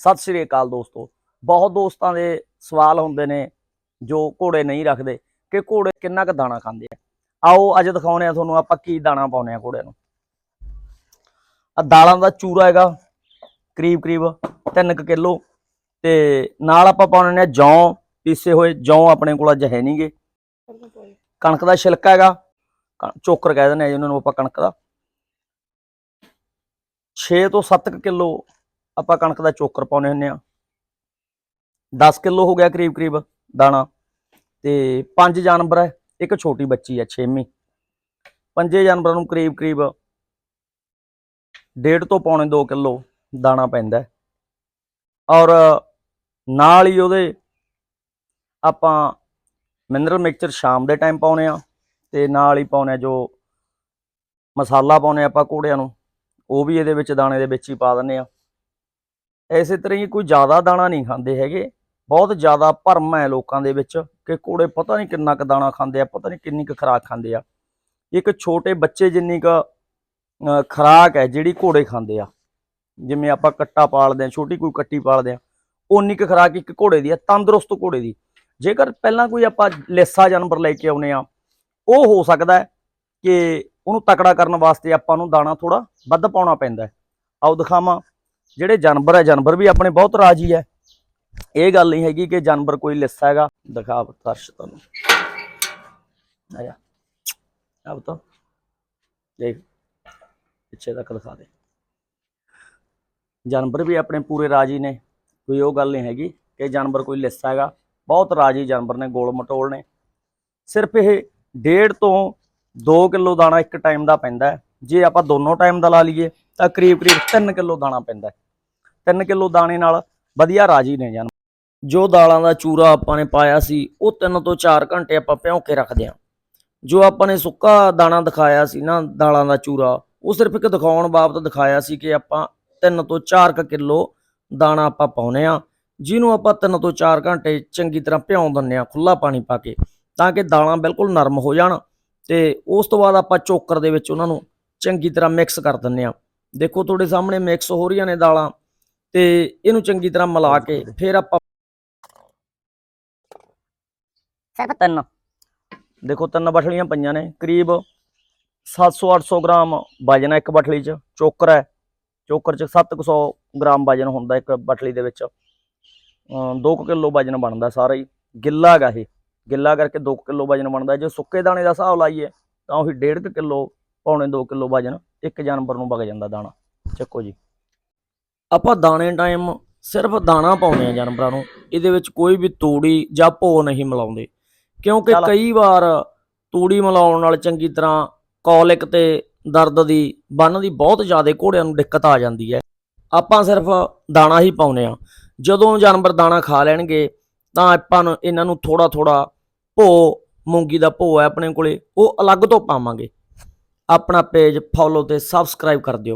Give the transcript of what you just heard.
ਸਤਿ ਸ਼੍ਰੀ ਅਕਾਲ ਦੋਸਤੋ। ਬਹੁਤ ਦੋਸਤਾਂ ਦੇ ਸਵਾਲ ਹੁੰਦੇ ਨੇ ਜੋ ਘੋੜੇ ਨਹੀਂ ਰੱਖਦੇ ਕਿ ਘੋੜੇ ਕਿੰਨਾ ਕੁ ਦਾਣਾ ਖਾਂਦੇ ਆ। ਆਓ ਅੱਜ ਦਿਖਾਉਣੇ ਆ ਤੁਹਾਨੂੰ ਆਪਾਂ ਕੀ ਦਾਣਾ ਪਾਉਨੇ ਆ ਘੋੜਿਆਂ ਨੂੰ। ਆ ਦਾਲਾਂ ਦਾ ਚੂਰਾ ਹੈਗਾ, ਕਰੀਬ ਕਰੀਬ 3 ਕਿਲੋ ਤੇ ਨਾਲ ਆਪਾਂ ਪਾਉਣੇ ਨੇ ਜੌਂ, ਪੀਸੇ ਹੋਏ ਜੌਂ ਆਪਣੇ ਕੋਲ ਅੱਜ ਹੈ ਨਹੀਂਗੇ। ਕਣਕ ਦਾ ਛਿਲਕਾ ਹੈਗਾ ਚੋਕਰ ਕਹਿ ਦਿੰਦੇ ਆ ਜੀ ਉਹਨਾਂ ਨੂੰ ਆਪਾਂ ਕਣਕ ਦਾ। 6 ਤੋਂ 7 ਕਿਲੋ ਆਪਾਂ ਕਣਕ ਦਾ ਚੋਕਰ ਪਾਉਨੇ ਹੁੰਨੇ ਆ 10 ਕਿਲੋ ਹੋ ਗਿਆ ਕਰੀਬ ਕਰੀਬ ਦਾਣਾ ਤੇ ਪੰਜ ਜਾਨਵਰ ਹੈ ਇੱਕ ਛੋਟੀ ਬੱਚੀ ਹੈ 6ਵੀਂ ਪੰਜੇ ਜਾਨਵਰਾਂ ਨੂੰ ਕਰੀਬ ਕਰੀਬ ਡੇਢ ਤੋਂ ਪੌਣੇ 2 ਕਿਲੋ ਦਾਣਾ ਪੈਂਦਾ। ਔਰ ਨਾਲ ਹੀ ਉਹਦੇ ਆਪਾਂ ਮਿਨਰਲ ਮਿਕਸਚਰ ਸ਼ਾਮ ਦੇ ਟਾਈਮ ਪਾਉਨੇ ਆ ਤੇ ਨਾਲ ਹੀ ਪਾਉਨੇ ਆ ਜੋ ਮਸਾਲਾ ਪਾਉਨੇ ਆਪਾਂ ਘੋੜਿਆਂ ਨੂੰ, ਉਹ ਵੀ ਇਹਦੇ ਵਿੱਚ ਦਾਣੇ ਦੇ ਵਿੱਚ ਹੀ ਪਾ ਦਿੰਨੇ ਆ ਐਸੇ ਤਰ੍ਹਾਂ ਹੀ ਕੋਈ ਜ਼ਿਆਦਾ ਦਾਣਾ ਨਹੀਂ ਖਾਂਦੇ ਹੈਗੇ। ਬਹੁਤ ਜ਼ਿਆਦਾ ਭਰਮ ਹੈ ਲੋਕਾਂ ਦੇ ਵਿੱਚ ਕਿ ਘੋੜੇ ਪਤਾ ਨਹੀਂ ਕਿੰਨਾ ਕੁ ਦਾਣਾ ਖਾਂਦੇ ਆ ਪਤਾ ਨਹੀਂ ਕਿੰਨੀ ਕੁ ਖੁਰਾਕ ਖਾਂਦੇ ਆ। ਇੱਕ ਛੋਟੇ ਬੱਚੇ ਜਿੰਨੀ ਕੁ ਅਹ, ਖੁਰਾਕ ਹੈ ਜਿਹੜੀ ਘੋੜੇ ਖਾਂਦੇ ਆ ਜਿਵੇਂ ਆਪਾਂ ਕੱਟਾ ਪਾਲਦੇ ਆ ਛੋਟੀ ਕੋਈ ਕੱਟੀ ਪਾਲਦੇ ਆ ਉਨੀ ਕੁ ਖੁਰਾਕ ਇੱਕ ਘੋੜੇ ਦੀ ਆ ਤੰਦਰੁਸਤ ਘੋੜੇ ਦੀ। ਜੇਕਰ ਪਹਿਲਾਂ ਕੋਈ ਆਪਾਂ ਲੇਸਾ ਜਾਨਵਰ ਲੈ ਕੇ ਆਉਨੇ ਆ ਉਹ ਹੋ ਸਕਦਾ ਕਿ ਉਹਨੂੰ ਤਕੜਾ ਕਰਨ ਵਾਸਤੇ ਆਪਾਂ ਨੂੰ ਦਾਣਾ ਥੋੜਾ ਵੱਧ ਪਾਉਣਾ ਪੈਂਦਾ ਆਓ ਦਿਖਾਵਾਂ। ਜਿਹੜੇ ਜਾਨਵਰ ਹੈ ਜਾਨਵਰ ਵੀ ਆਪਣੇ ਬਹੁਤ ਰਾਜੀ ਹੈ ਇਹ ਗੱਲ ਨਹੀਂ ਹੈਗੀ ਕਿ ਜਾਨਵਰ ਕੋਈ ਲਿੱਸਾ ਹੈਗਾ। ਦਿਖਾ ਤਰਸ਼ ਤੁਹਾਨੂੰ। ਆਇਆ ਆਪ ਤਾਂ ਦੇਖ। ਪਿੱਛੇ ਤੱਕ ਦਿਖਾ ਦੇ। ਜਾਨਵਰ ਵੀ ਆਪਣੇ ਪੂਰੇ ਰਾਜੀ ਨੇ। ਕੋਈ ਉਹ ਗੱਲ ਨਹੀਂ ਹੈਗੀ ਕਿ ਜਾਨਵਰ ਕੋਈ ਲਿੱਸਾ ਹੈਗਾ। ਬਹੁਤ ਰਾਜੀ ਜਾਨਵਰ ਨੇ, ਗੋਲ ਮਟੋਲ ਨੇ। ਸਿਰਫ ਇਹ ਡੇਢ ਤੋਂ 2 ਕਿਲੋ ਦਾਣਾ ਇੱਕ ਟਾਈਮ ਦਾ ਪੈਂਦਾ ਹੈ। ਜੇ ਆਪਾਂ ਦੋਨੋਂ ਟਾਈਮ ਦਾ ਲਾ ਲਈਏ, ਤਾਂ ਕਰੀਬ ਕਰੀਬ 3 ਕਿਲੋ ਦਾਣਾ ਪੈਂਦਾ ਹੈ। 3 ਕਿਲੋ ਦਾਣੇ ਨਾਲ ਵਧੀਆ ਰਾਜੀ ਨੇ ਜਾਨਵਰ ਜੋ ਦਾਲਾਂ ਦਾ ਚੂਰਾ ਆਪਾਂ ਨੇ ਪਾਇਆ ਸੀ, ਉਹ 3 ਤੋਂ 4 ਘੰਟੇ ਆਪਾਂ ਭਿਉਂ ਕੇ ਰੱਖਦੇ ਹਾਂ। ਜੋ ਆਪਾਂ ਨੇ ਸੁੱਕਾ ਦਾਣਾ ਦਿਖਾਇਆ ਸੀ ਨਾ, ਦਾਲਾਂ ਦਾ ਚੂਰਾ, ਉਹ ਸਿਰਫ ਇੱਕ ਦਿਖਾਉਣ ਬਾਬਤ ਦਿਖਾਇਆ ਸੀ ਕਿ ਆਪਾਂ 3 ਤੋਂ 4 ਕਿਲੋ ਦਾਣਾ ਆਪਾਂ ਪਾਉਨੇ ਆ ਜਿਹਨੂੰ ਆਪਾਂ 3 ਤੋਂ 4 ਘੰਟੇ ਚੰਗੀ ਤਰ੍ਹਾਂ ਭਿਉਂ ਦਿੰਨੇ ਆ ਖੁੱਲਾ ਪਾਣੀ ਪਾ ਕੇ, ਤਾਂ ਕਿ ਦਾਲਾਂ ਬਿਲਕੁਲ ਨਰਮ ਹੋ ਜਾਣ। ਤੇ ਉਸ ਤੋਂ ਬਾਅਦ ਆਪਾਂ ਚੋਕਰ ਦੇ ਵਿੱਚ ਉਹਨਾਂ ਨੂੰ ਚੰਗੀ ਤਰ੍ਹਾਂ ਮਿਕਸ ਕਰ ਦਿੰਨੇ ਆ ਦੇਖੋ ਤੁਹਾਡੇ ਸਾਹਮਣੇ ਮਿਕਸ ਹੋ ਰਹੀਆਂ ਨੇ ਦਾਲਾਂ ਤੇ ਇਹਨੂੰ ਚੰਗੀ ਤਰ੍ਹਾਂ ਮਿਲਾ ਕੇ ਫਿਰ ਆਪਾਂ ਸਿਰਫ ਤਿੰਨ। ਦੇਖੋ ਤਿੰਨ ਬਠਲੀਆਂ ਪਈਆਂ ਨੇ ਕਰੀਬ 700-800 ਗ੍ਰਾਮ ਵਜਨ ਹੈ ਇੱਕ ਬਠਲੀ 'ਚ ਚੋਕਰ ਹੈ। ਚੋਕਰ 'ਚ 700 ਗ੍ਰਾਮ ਵਜਨ ਹੁੰਦਾ ਇੱਕ ਬਠਲੀ ਦੇ ਵਿੱਚ। 2 ਕਿਲੋ ਵਜਨ ਬਣਦਾ ਸਾਰਾ ਹੀ। ਗਿੱਲਾ ਹੈਗਾ ਇਹ। ਗਿੱਲਾ ਕਰਕੇ 2 ਕਿਲੋ ਵਜਨ ਬਣਦਾ। ਜੇ ਸੁੱਕੇ ਦਾਣੇ ਦਾ ਹਿਸਾਬ ਲਾਈਏ ਤਾਂ ਉਹੀ 1.5 ਕਿਲੋ ਪੌਣੇ 2 ਕਿਲੋ ਵਜਨ ਇੱਕ ਜਾਨਵਰ ਨੂੰ ਵਗ ਜਾਂਦਾ ਦਾਣਾ। ਚੱਕੋ ਜੀ। ਆਪਾਂ ਦਾਣੇ ਟਾਈਮ ਸਿਰਫ ਦਾਣਾ ਪਾਉਂਦੇ ਆ ਜਾਨਵਰਾਂ ਨੂੰ। ਇਹਦੇ ਵਿੱਚ ਕੋਈ ਵੀ ਤੂੜੀ ਜਾਂ ਭੋ ਨਹੀਂ ਮਿਲਾਉਂਦੇ। ਕਿਉਂਕਿ। ਕਈ ਵਾਰ ਤੂੜੀ ਮਿਲਾਉਣ ਨਾਲ ਚੰਗੀ ਤਰ੍ਹਾਂ ਕੌਲਿਕ ਤੇ ਦਰਦ ਦੀ ਬੰਨ ਦੀ ਬਹੁਤ ਜ਼ਿਆਦਾ ਘੋੜਿਆਂ ਨੂੰ ਦਿੱਕਤ ਆ ਜਾਂਦੀ ਹੈ। ਆਪਾਂ ਸਿਰਫ ਦਾਣਾ ਹੀ ਪਾਉਨੇ ਆ ਜਦੋਂ ਜਾਨਵਰ ਦਾਣਾ ਖਾ ਲੈਣਗੇ ਤਾਂ ਆਪਾਂ ਨੂੰ ਇਹਨਾਂ ਨੂੰ ਥੋੜਾ ਥੋੜਾ ਭੋ ਮੂੰਗੀ ਦਾ ਭੋ ਹੈ ਆਪਣੇ ਕੋਲੇ ਉਹ ਅਲੱਗ ਤੋਂ ਪਾਵਾਂਗੇ। ਆਪਣਾ ਪੇਜ ਫੋਲੋ ਤੇ ਸਬਸਕ੍ਰਾਈਬ ਕਰ ਦਿਓ।